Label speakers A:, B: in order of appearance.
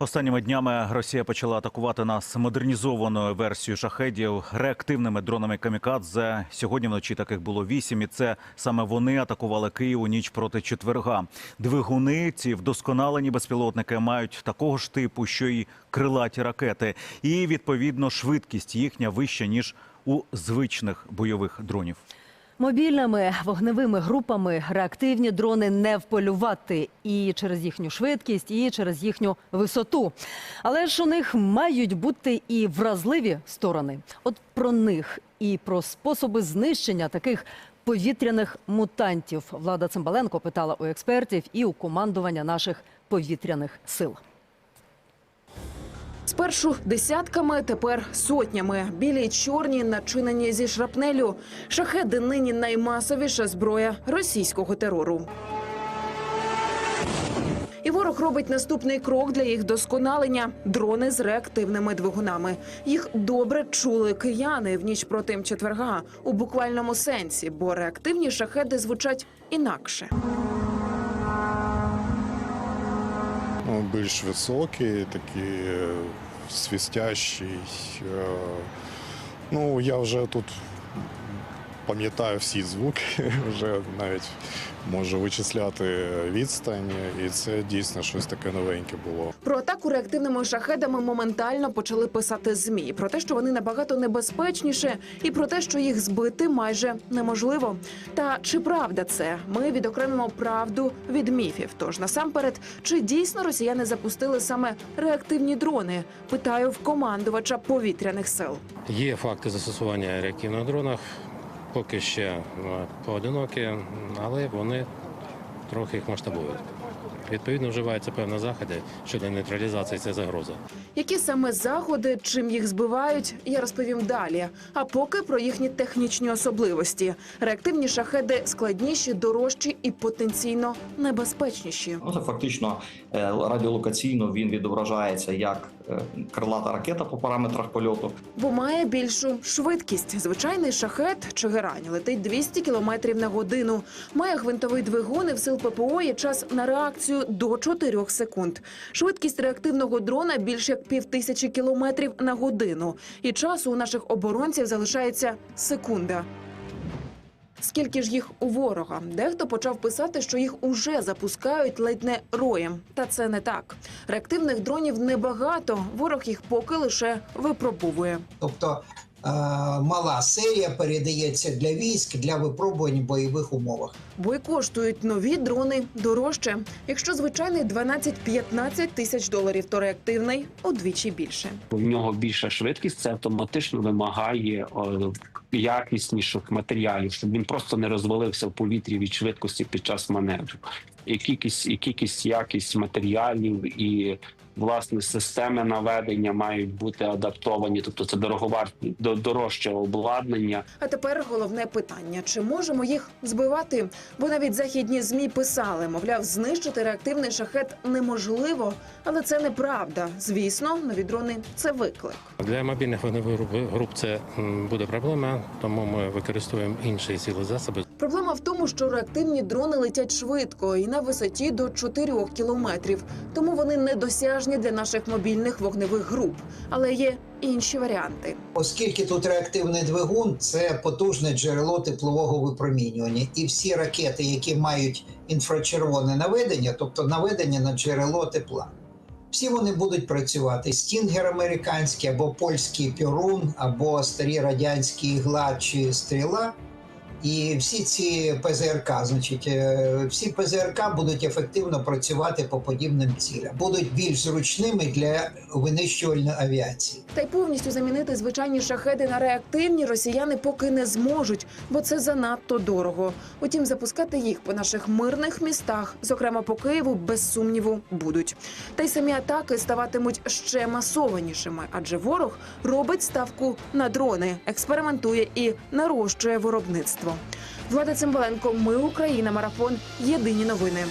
A: Останніми днями Росія почала атакувати нас модернізованою версією шахедів реактивними дронами камікадзе. Сьогодні вночі таких було вісім, і це саме вони атакували Київ у ніч проти четверга. Двигуни ці вдосконалені безпілотники мають такого ж типу, що й крилаті ракети, і відповідно швидкість їхня вища ніж у звичних бойових дронів.
B: Мобільними вогневими групами реактивні дрони не вполювати і через їхню швидкість, і через їхню висоту. Але ж у них мають бути і вразливі сторони. От про них і про способи знищення таких повітряних мутантів влада Цимбаленко питала у експертів і у командування наших повітряних сил.
C: Спершу десятками, тепер сотнями. Білі й чорні начинені зі шрапнелю. Шахеди нині наймасовіша зброя російського терору. І ворог робить наступний крок для їх досконалення дрони з реактивними двигунами. Їх добре чули кияни в ніч проти четверга у буквальному сенсі, бо реактивні шахеди звучать інакше.
D: Ну, більш високий, такий е, свистящий. Е, Ну, я вже тут пам'ятаю всі звуки, вже навіть можу вичисляти відстань, і це дійсно щось таке новеньке було.
C: Про атаку реактивними шахедами моментально почали писати змі про те, що вони набагато небезпечніше, і про те, що їх збити майже неможливо. Та чи правда це? Ми відокремимо правду від міфів. Тож насамперед, чи дійсно росіяни запустили саме реактивні дрони? Питаю в командувача повітряних сил.
E: Є факти застосування реактивних дронів, поки ще е, поодинокі, але вони трохи їх масштабують. Відповідно, вживаються певні заходи щодо нейтралізації цієї загрози.
C: Які саме заходи, чим їх збивають, я розповім далі. А поки про їхні технічні особливості. Реактивні шахеди складніші, дорожчі і потенційно небезпечніші.
F: Ну, це фактично е, радіолокаційно він відображається як е, крилата ракета по параметрах польоту,
C: Бо має більшу швидкість. Звичайний шахет чи герань летить 200 км на годину. Має гвинтовий двигун і в сил ППО є час на реакцію до 4 секунд. Швидкість реактивного дрона більш як півтисячі кілометрів на годину. І часу у наших оборонців залишається секунда. Скільки ж їх у ворога? Дехто почав писати, що їх уже запускають ледь не роєм. Та це не так. Реактивних дронів небагато. Ворог їх поки лише випробовує.
G: Тобто мала серія передається для військ для випробувань в бойових умовах.
C: Бо й коштують нові дрони дорожче. Якщо звичайний 12-15 тисяч доларів, то реактивний удвічі більше.
H: в нього більша швидкість, це автоматично вимагає о, якісніших матеріалів, щоб він просто не розвалився в повітрі від швидкості під час маневру. І кількість, і кількість якість матеріалів і власне системи наведення мають бути адаптовані, тобто це дороговартні до- дорожче обладнання.
C: А тепер головне питання: чи можемо їх збивати? Бо навіть західні змі писали, мовляв, знищити реактивний шахет неможливо, але це неправда. Звісно, нові дрони це виклик.
E: Для мобільних вогневих груп- груп це буде проблема, тому ми використовуємо інші сили засоби.
C: Проблема в тому, що реактивні дрони летять швидко і на висоті до 4 кілометрів, тому вони недосяжні для наших мобільних вогневих груп. Але є інші варіанти.
G: Оскільки тут реактивний двигун, це потужне джерело теплового випромінювання, і всі ракети, які мають інфрачервоне наведення, тобто наведення на джерело тепла. Всі вони будуть працювати стінгер американський або польський пірун, або старі радянські ігла чи стріла. І всі ці ПЗРК, значить, е, всі ПЗРК будуть ефективно працювати по подібним цілям, будуть більш зручними для винищувальної авіації.
C: Та й повністю замінити звичайні шахеди на реактивні росіяни поки не зможуть, бо це занадто дорого. Утім, запускати їх по наших мирних містах, зокрема по Києву, без сумніву, будуть. Та й самі атаки ставатимуть ще масованішими, адже ворог робить ставку на дрони, експериментує і нарощує виробництво. Влада Цимбаленко, ми Україна, марафон. Єдині новини.